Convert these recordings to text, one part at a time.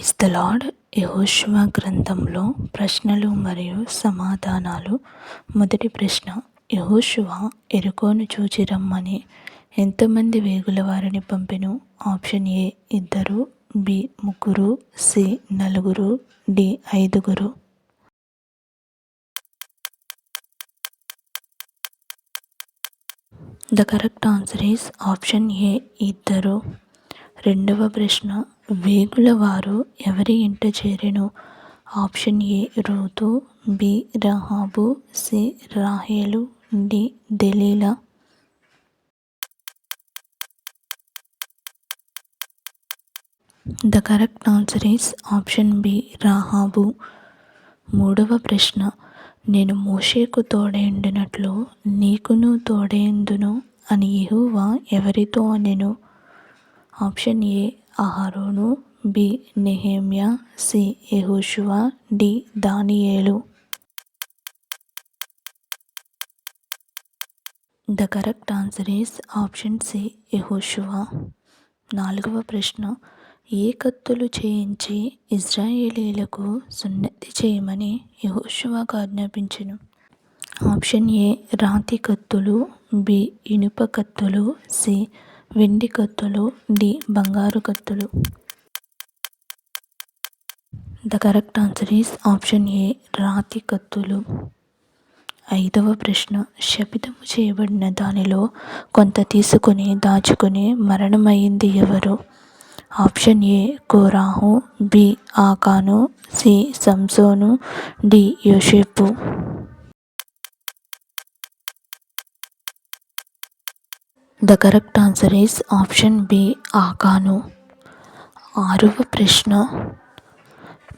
Praise the lord యెహోషువ గ్రంథంలో ప్రశ్నలు మరియు సమాధానాలు. మొదటి ప్రశ్న యెహోషువ ఎరుకోను చూచి రమ్మని. ఎంతమంది వేగుల వారిని పంపెను. ఆప్షన్ ఏ ఇద్దరు బి ముగ్గురు సి నలుగురు డి ఐదుగురు. The correct answer is option A ఇద్దరు. రెండవ ప్రశ్న వేగుల వారు ఎవరి ఇంట చేరెను? Option A Ruth B Rahab C రాహేలు D Delilah. The correct answer is option B Rahab. మూడవ ప్రశ్న నేను మోషేకు తోడేండినట్లు నీకును తోడేందును అని ఎహువా ఎవరితో అనెను? Option A Aaron B. Nehemiah C. Joshua D. Daniel. The correct answer is option C. Joshua. నాలుగవ ప్రశ్న. ఏ కత్తులు చేయించి ఇజ్రాయేలీలకు సున్నతి చేయమని యహోషువాకు ఆజ్ఞాపించను? Option A. రాతి కత్తులు. బి. ఇనుప కత్తులు. సి. వెండి కత్తులు డి బంగారు కత్తులు. The correct answer is option A రాతి కత్తులు. ఐదవ ప్రశ్న శపితము చేయబడిన దానిలో కొంత తీసుకుని దాచుకుని మరణమైంది ఎవరు? Option A Korah B Achan C Samson D Joseph the correct answer is option B Achan. ఆరవ ప్రశ్న.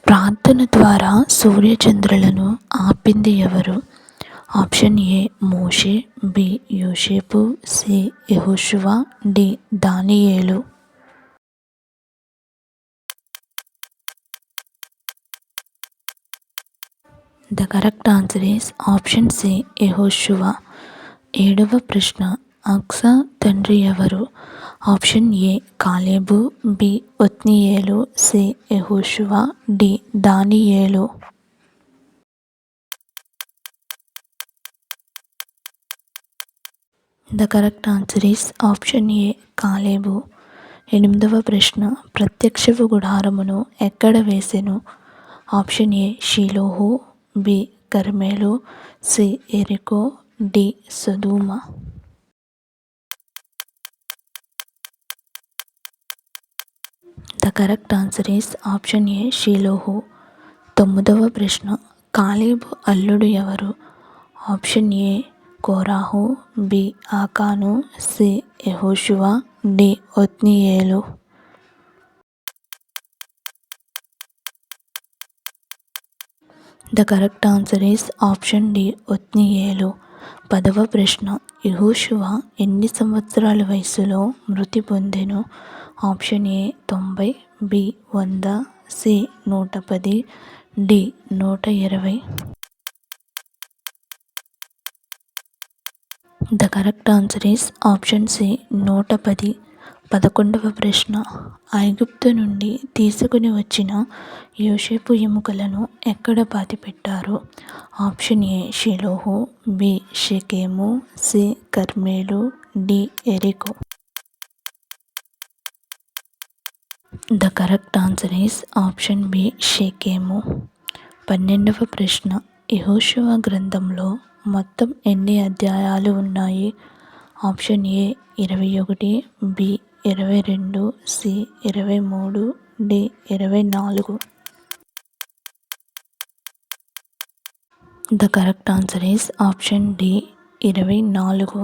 ప్రార్థన ద్వారా సూర్యచంద్రులను ఆపింది ఎవరు? Option A Moses B Joseph C Joshua D Daniel. The correct answer is option C Joshua. ఏడవ ప్రశ్న. అక్సా తండ్రి ఎవరు? Option A Caleb B Othniel C Joshua D Daniel. The correct answer is option A Caleb. ఎనిమిదవ ప్రశ్న ప్రత్యక్షపు గుడారమును ఎక్కడ వేసెను? Option A Shiloh B Carmel C ఎరికో D Sodom. The correct answer is option A Shiloh తొమ్మిదవ ప్రశ్న కాలేబు అల్లుడు ఎవరు? Option A Korah. B Achan. C Joshua D Othniel. The correct answer is option D Othniel. పదవ ప్రశ్న. యెహోషువ ఎన్ని సంవత్సరాల వయసులో మృతి పొందెను? ఆప్షన్ ఏ తొంభై బి వంద సి నూట పది డి నూట ఇరవై. The correct answer is option C నూట పది. పదకొండవ ప్రశ్న. ఐగుప్తు నుండి తీసుకుని వచ్చిన యోషేపు ఎముకలను ఎక్కడ పాతిపెట్టారు? Option A Shiloh B Shechem C Carmel D ఎరికో. The correct answer is option B Shechem. పన్నెండవ ప్రశ్న. యహోశివ గ్రంథంలో మొత్తం ఎన్ని అధ్యాయాలు ఉన్నాయి? ఆప్షన్ ఏ ఇరవై ఒకటి బి ఇరవై రెండు సి ఇరవై మూడు డి ఇరవై నాలుగు the correct answer is option D ఇరవై నాలుగు